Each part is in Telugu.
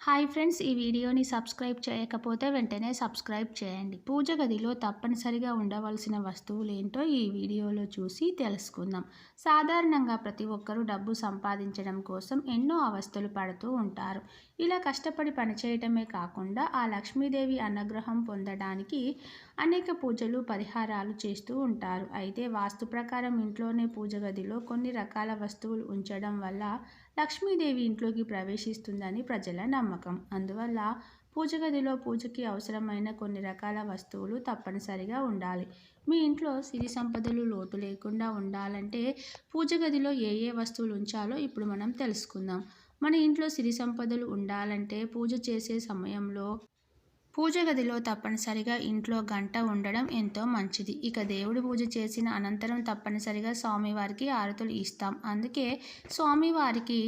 హాయ్ ఫ్రెండ్స్ ఈ వీడియోని సబ్స్క్రైబ్ చేయకపోతే వెంటనే సబ్స్క్రైబ్ చేయండి. పూజ గదిలో తప్పనిసరిగా ఉండవలసిన వస్తువులు ఏంటో ఈ వీడియోలో చూసి తెలుసుకుందాం. సాధారణంగా ప్రతి ఒక్కరూ డబ్బు సంపాదించడం కోసం ఎన్నో అవస్థలు పడుతూ ఉంటారు. ఇలా కష్టపడి పనిచేయటమే కాకుండా ఆ లక్ష్మీదేవి అనుగ్రహం పొందడానికి అనేక పూజలు పరిహారాలు చేస్తూ ఉంటారు. అయితే వాస్తు ప్రకారం ఇంట్లోనే పూజ గదిలో కొన్ని రకాల వస్తువులు ఉంచడం వల్ల లక్ష్మీదేవి ఇంట్లోకి ప్రవేశిస్తుందని ప్రజల నమ్మకం. అందువల్ల పూజ గదిలో పూజకి అవసరమైన కొన్ని రకాల వస్తువులు తప్పనిసరిగా ఉండాలి. మీ ఇంట్లో సిరి సంపదలు లోటు లేకుండా ఉండాలంటే పూజ గదిలో ఏ ఏ వస్తువులు ఉంచాలో ఇప్పుడు మనం తెలుసుకుందాం. మన ఇంట్లో సిరి సంపదలు ఉండాలంటే పూజ చేసే సమయంలో పూజ గదిలో తప్పనిసరిగా ఇంట్లో గంట ఉండడం ఎంతో మంచిది. ఇక దేవుడి పూజ చేసిన అనంతరం తప్పనిసరిగా స్వామివారికి హారతులు ఇస్తాం. అందుకే స్వామివారికి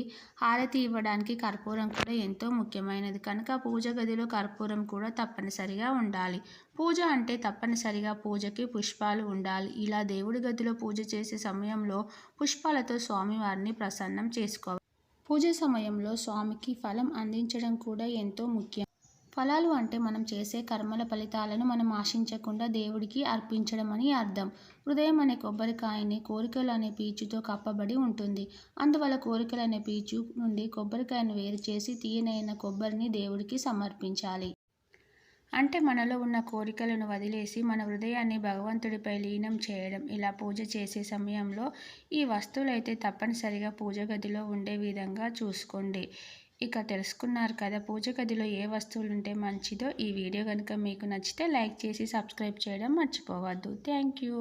హారతి ఇవ్వడానికి కర్పూరం కూడా ఎంతో ముఖ్యమైనది. కనుక పూజ గదిలో కర్పూరం కూడా తప్పనిసరిగా ఉండాలి. పూజ అంటే తప్పనిసరిగా పూజకి పుష్పాలు ఉండాలి. ఇలా దేవుడి గదిలో పూజ చేసే సమయంలో పుష్పాలతో స్వామివారిని ప్రసన్నం చేసుకోవాలి. పూజ సమయంలో స్వామికి ఫలం అందించడం కూడా ఎంతో ముఖ్యం. ఫలాలు అంటే మనం చేసే కర్మల ఫలితాలను మనం ఆశించకుండా దేవుడికి అర్పించడం అని అర్థం. హృదయం అనే కొబ్బరికాయని కోరికలు అనే పీచుతో కప్పబడి ఉంటుంది. అందువల్ల కోరికలు అనే పీచు నుండి కొబ్బరికాయను వేరు చేసి తీయనైన కొబ్బరిని దేవుడికి సమర్పించాలి. అంటే మనలో ఉన్న కోరికలను వదిలేసి మన హృదయాన్ని భగవంతుడిపై లీనం చేయడం ఇలా పూజ చేసే సమయంలో ఈ వస్తువులైతే తప్పనిసరిగా పూజ గదిలో ఉండే విధంగా చూసుకోండి. ఇక తెలుసుకున్నారు కదా పూజ గదిలో ఏ వస్తువులు ఉంటే మంచిదో ఈ వీడియో కనుక మీకు నచ్చితే లైక్ చేసి సబ్స్క్రైబ్ చేయడం మర్చిపోవద్దు. Thank you.